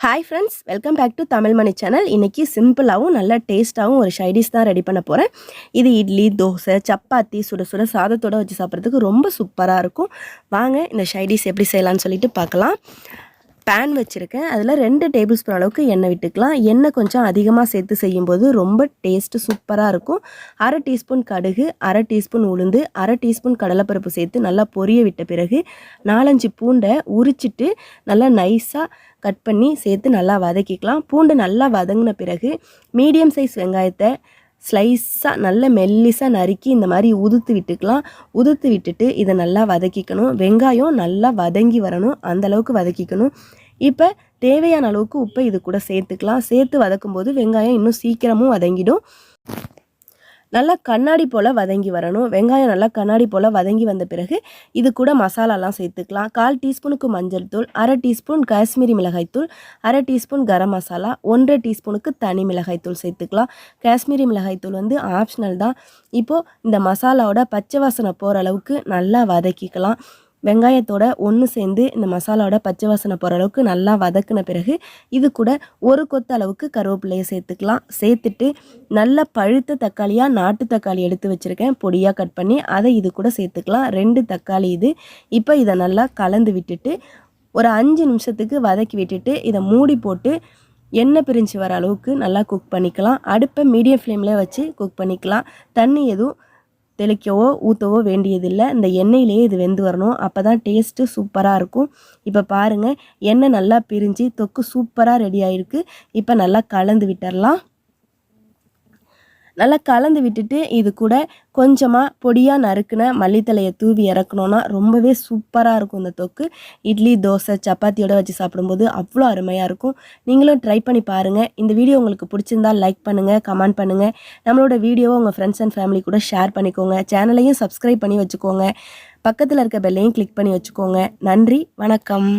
Hi friends welcome back to Tamil Mani channel இன்றைக்கி சிம்பிளாகவும் நல்ல டேஸ்ட்டாகவும் ஒரு ஷைடிஷ் தான் ரெடி பண்ண போகிறேன் இது இட்லி தோசை சப்பாத்தி சுட சுட சாதத்தோடு வச்சு சாப்பிட்றதுக்கு ரொம்ப சூப்பராக இருக்கும். வாங்க இந்த ஷைடிஷ் எப்படி செய்யலாம்னு சொல்லிட்டு பார்க்கலாம். பேன் வச்சுருக்கேன். அதில் ரெண்டு டேபிள் ஸ்பூன் அளவுக்கு எண்ணெய் விட்டுக்கலாம். எண்ணெய் கொஞ்சம் அதிகமாக சேர்த்து செய்யும்போது ரொம்ப டேஸ்ட்டு சூப்பராக இருக்கும். அரை டீஸ்பூன் கடுகு அரை டீஸ்பூன் உளுந்து அரை டீஸ்பூன் கடலைப்பருப்பு சேர்த்து நல்லா பொரிய விட்ட பிறகு நாலஞ்சு பூண்டை உரிச்சிட்டு நல்லா நைஸாக கட் பண்ணி சேர்த்து நல்லா வதக்கிக்கலாம். பூண்டு நல்லா வதங்கின பிறகு மீடியம் சைஸ் வெங்காயத்தை ஸ்லைஸாக நல்ல மெல்லிஸாக நறுக்கி இந்த மாதிரி உதுத்து விட்டுக்கலாம். உதுத்து விட்டுட்டு இதை நல்லா வதக்கிக்கணும். வெங்காயம் நல்லா வதங்கி வரணும். அந்தளவுக்கு வதக்கிக்கணும். இப்போ தேவையான அளவுக்கு உப்பை இது கூட சேர்த்துக்கலாம். சேர்த்து வதக்கும்போது வெங்காயம் இன்னும் சீக்கிரமும் வதங்கிடும். நல்லா கண்ணாடி போல் வதங்கி வரணும். வெங்காயம் நல்லா கண்ணாடி போல் வதங்கி வந்த பிறகு இது கூட மசாலாலாம் சேர்த்துக்கலாம். கால் டீஸ்பூனுக்கு மஞ்சள் தூள் அரை டீஸ்பூன் காஷ்மீரி மிளகாய்த்தூள் அரை டீஸ்பூன் கரம் மசாலா ஒன்றரை டீஸ்பூனுக்கு தனி மிளகாய்த்தூள் சேர்த்துக்கலாம். காஷ்மீரி மிளகாய்த்தூள் வந்து ஆப்ஷனல் தான். இப்போது இந்த மசாலாவோட பச்சை வாசனை போகிற அளவுக்கு நல்லா வதக்கிக்கலாம். வெங்காயத்தோட ஒன்று சேர்ந்து இந்த மசாலாவோட பச்சை வாசனை போகிற அளவுக்கு நல்லா வதக்கின பிறகு இது கூட ஒரு கொத்த அளவுக்கு கருவேப்பிலையை சேர்த்துக்கலாம். சேர்த்துட்டு நல்ல பழுத்த தக்காளியாக நாட்டு தக்காளி எடுத்து வச்சுருக்கேன். பொடியாக கட் பண்ணி அதை இது கூட சேர்த்துக்கலாம். ரெண்டு தக்காளி இது. இப்போ இதை நல்லா கலந்து விட்டுட்டு ஒரு அஞ்சு நிமிஷத்துக்கு வதக்கி விட்டுட்டு இதை மூடி போட்டு எண்ணெய் பிரிஞ்சு வர அளவுக்கு நல்லா குக் பண்ணிக்கலாம். அடுப்பை மீடியம் ஃப்ளேமில் வச்சு குக் பண்ணிக்கலாம். தண்ணி எதுவும் தெளிக்கவோ ஊற்றவோ வேண்டியதில்லை. இந்த எண்ணெயிலேயே இது வெந்து வரணும். அப்போ தான் டேஸ்ட்டு சூப்பராக இருக்கும். இப்போ பாருங்கள் எண்ணெய் நல்லா பிரிஞ்சு தொக்கு சூப்பராக ரெடி ஆகிருக்கு இப்போ நல்லா கலந்து விட்டுடலாம் நல்லா கலந்து விட்டுட்டு இது கூட கொஞ்சமாக பொடியாக நறுக்குன மல்லித்தலையை தூவி இறக்கணுன்னா ரொம்பவே சூப்பராக இருக்கும் இந்த தொக்கு. இட்லி தோசை சப்பாத்தியோடு வச்சு சாப்பிடும்போது அவ்வளோ அருமையாக இருக்கும். நீங்களும் ட்ரை பண்ணி பாருங்கள் இந்த வீடியோ உங்களுக்கு பிடிச்சிருந்தால் லைக் பண்ணுங்கள் கமெண்ட் பண்ணுங்கள் நம்மளோட வீடியோவை உங்கள் ஃப்ரெண்ட்ஸ் அண்ட் ஃபேமிலி கூட ஷேர் பண்ணிக்கோங்க. சேனலையும் சப்ஸ்கிரைப் பண்ணி வச்சுக்கோங்க. பக்கத்தில் இருக்க பெல்லையும் கிளிக் பண்ணி வச்சுக்கோங்க. நன்றி வணக்கம்.